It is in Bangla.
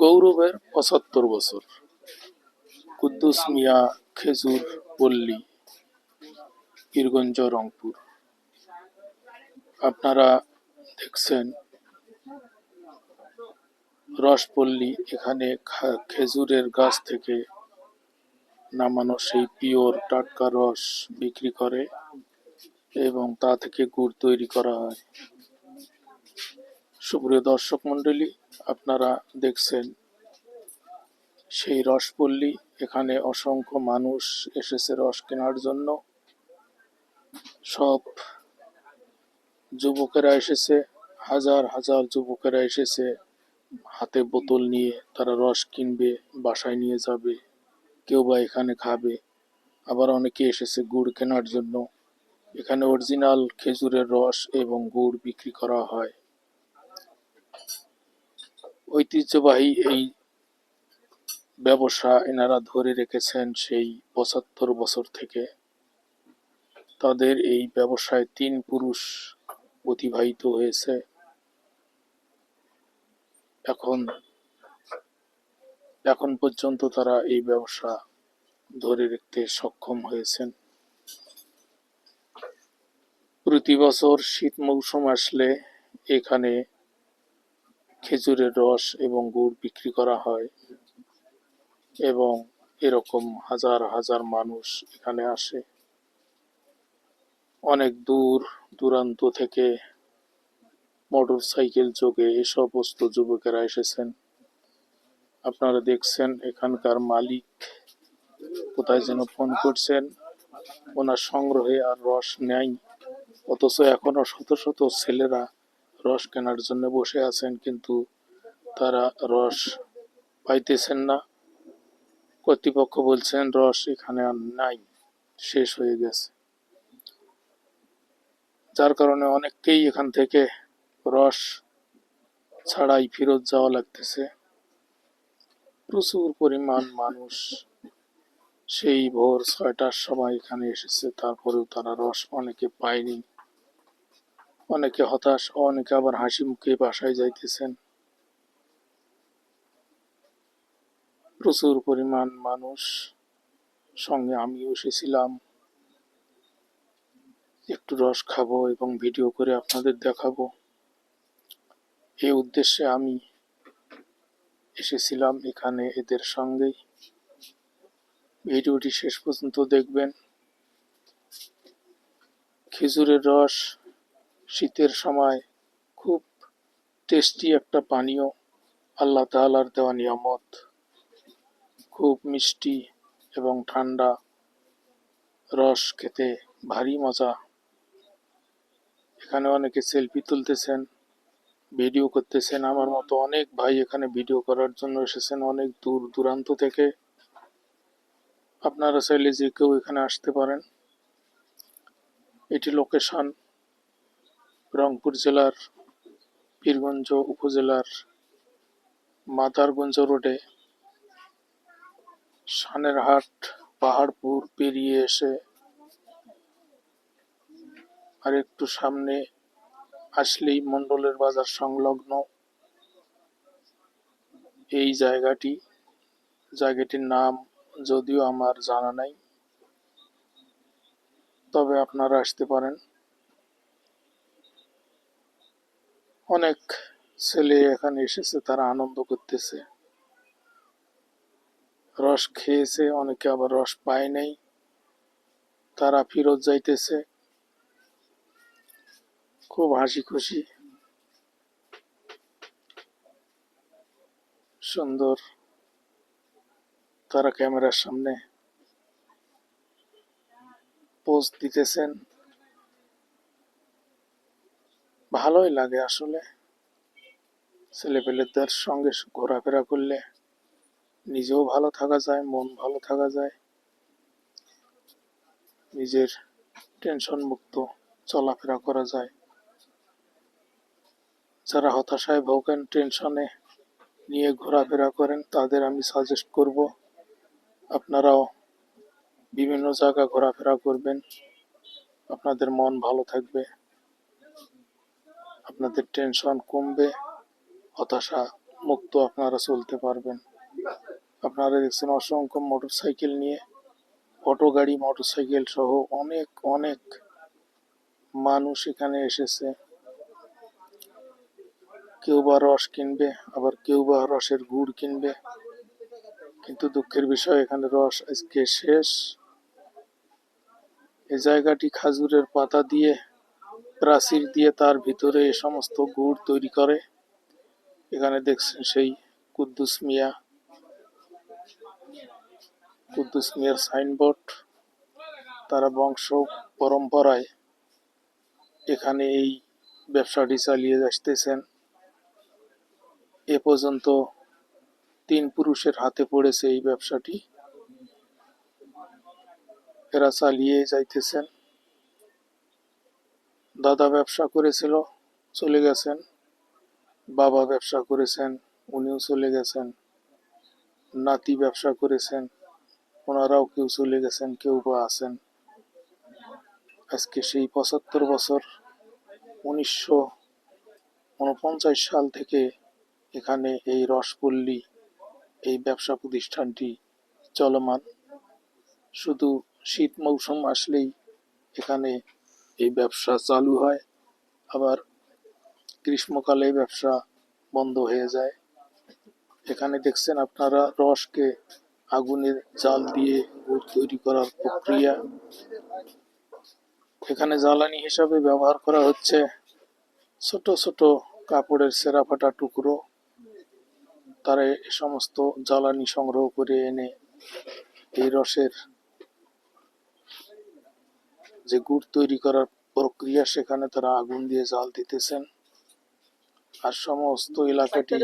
গৌরবের পঁচাত্তর বছর। কুদ্দুস মিয়া খেজুর পল্লী, পীরগঞ্জ, রংপুর। আপনারা দেখছেন রসপল্লী এখানে খেজুরের গাছ থেকে নামানো সেই পিওর টাটকা রস বিক্রি করে এবং তা থেকে গুড় তৈরি করা হয়। সুপ্রিয় দর্শক মণ্ডলী আপনারা দেখছেন, সেই রসপল্লী। এখানে অসংখ্য মানুষ এসেছে রস কেনার জন্য। সব যুবকেরা এসেছে, হাজার হাজার যুবকেরা এসেছে। হাতে বোতল নিয়ে তারা রস কিনবে, বাসায় নিয়ে যাবে, কেউ বা এখানে খাবে। আবার অনেকে এসেছে গুড় কেনার জন্য। এখানে অরিজিনাল খেজুরের রস এবং গুড় বিক্রি করা হয়। ঐতিহ্যবাহী এই ব্যবসা এনারা ধরে রেখেছেন সেই পঁচাত্তর বছর থেকে। তাদের এই ব্যবসায় তিন পুরুষ অতিবাহিত হয়েছে। এখন এখন পর্যন্ত তারা এই ব্যবসা ধরে রাখতে সক্ষম হয়েছেন। প্রতি বছর শীত মৌসুম আসলে এখানে খেজুরের রস এবং গুড় বিক্রি করা হয় এবং এরকম হাজার হাজার মানুষ এখানে আসে। অনেক দূর দূরান্ত থেকে মোটর সাইকেল যোগে এই সমস্ত যুবকেরা এসেছেন। আপনারা দেখছেন এখানকার মালিক কোথায় যেন ফোন করছেন। ওনার সংগ্রহে আর রস নেই, অথচ এখনও শত শত ছেলেরা রস কেনার জন্য বসে আছেন, কিন্তু তারা রস পাইতেছেন না। কর্তৃপক্ষ বলছেন, রস এখানে আর নাই, শেষ হয়ে গেছে। যার কারণে অনেককেই এখান থেকে রস ছাড়াই ফেরত যাওয়া লাগতেছে। প্রচুর পরিমাণ মানুষ সেই ভোর ছয়টার সময় এখানে এসেছে, তারপরেও তারা রস অনেকে পায়নি। অনেকে হতাশ, অনেকে আবার হাসি মুখে বাসায় যাইতেছেন। প্রচুর পরিমাণ মানুষ সঙ্গে আমিও এসেছিলাম। একটু রস খাব এবং ভিডিও করে আপনাদের দেখাবো। এই উদ্দেশ্যে আমি এসেছিলাম এখানে এদের সঙ্গেই। ভিডিওটি শেষ পর্যন্ত দেখবেন। খেজুরের রস শীতের সময় খুব টেস্টি একটা পানীয় আল্লাহ তাআলার দেওয়া নিয়ামত। খুব মিষ্টি এবং ঠান্ডা রস খেতে ভারী মজা। এখানে অনেকে সেলফি তুলতেছেন ভিডিও করতেছেন। আমার মতো অনেক ভাই এখানে ভিডিও করার জন্য এসেছেন অনেক দূর দূরান্ত থেকে। আপনারা চাইলে যে কেউ এখানে আসতে পারেন। এটি লোকেশন রংপুর জেলার পীরগঞ্জ উপজেলার মাদারগঞ্জ রোডে সানেরহাট, পাহাড়পুর পেরিয়ে এসে আর একটু সামনে আসলেই মন্ডলের বাজার সংলগ্ন এই জায়গাটি। জায়গাটির নাম যদিও আমার জানা নাই, তবে আপনারা আসতে পারেন। অনেক ছেলে এখানে এসেছে, তারা আনন্দ করতেছে। রস খেয়েছে, অনেকে আবার রস পায় নাই। তারা ফিরত যাইতেছে। খুব হাসি খুশি। সুন্দর। তারা ক্যামেরার সামনে পোজ দিতেছেন। ভালোই লাগে আসলে। ছেলেপেলেদের সঙ্গে ঘোরাফেরা করলে নিজেও ভালো থাকা যায়, মন ভালো থাকা যায়। নিজের টেনশন মুক্ত চলাফেরা করা যায়। যারা হতাশায় ভোগেন টেনশনে নিয়ে ঘোরাফেরা করেন, তাদের আমি সাজেস্ট করব, আপনারাও বিভিন্ন জায়গা ঘোরাফেরা করবেন। আপনাদের মন ভালো থাকবে। আপনাদের টেনশন কমবে, হতাশা মুক্ত আপনারা চলতে পারবেন। আপনারা দেখছেন অসংখ্য মোটরসাইকেল নিয়ে অটো গাড়ি মোটরসাইকেল সহ অনেক অনেক মানুষ এখানে এসেছে। কেউ বা রস কিনবে, আবার কেউ বা রসের গুড় কিনবে। কিন্তু দুঃখের বিষয়, এখানে রস আজকে শেষ। এই জায়গাটি খাজুরের পাতা দিয়ে প্রাচীর দিয়ে তার ভিতরে এ সমস্ত গুড় তৈরি করে। এখানে দেখছেন সেই কুদ্দুস মিয়া। কুদ্দুস মিয়ার সাইনবোর্ড। তারা বংশ পরম্পরায় এখানে এই ব্যবসাটি চালিয়ে আসতেছেন। এ পর্যন্ত তিন পুরুষের হাতে পড়েছে এই ব্যবসাটি। এরা চালিয়ে যাইতেছেন। দাদা ব্যবসা করেছিল, চলে গেছেন। বাবা ব্যবসা করেছেন, উনিও চলে গেছেন। নাতি ব্যবসা করেছেন, ওনারাও কেউ চলে গেছেন, কেউ বা আছেন। আজকে সেই পঁচাত্তর বছর উনিশশো উনপঞ্চাশ সাল থেকে এখানে এই রসপল্লী, এই ব্যবসা প্রতিষ্ঠানটি চলমান। শুধু শীত মৌসুম আসলেই এখানে এই ব্যবসা চালু হয়। আবার গ্রীষ্মকালে ব্যবসা বন্ধ হয়ে যায়। এখানে দেখছেন আপনারা রসকে আগুনের জাল দিয়ে গুড় তৈরি করার প্রক্রিয়া। এখানে জ্বালানি হিসাবে ব্যবহার করা হচ্ছে ছোট ছোট কাপড়ের সেরা ফাটা টুকরো। তারা এ সমস্ত জ্বালানি সংগ্রহ করে এনে এই রসের যে গুড় তৈরি করার প্রক্রিয়া সেখানে তারা আগুন দিয়ে জ্বাল দিতেছেন। আর সমস্ত এলাকাটি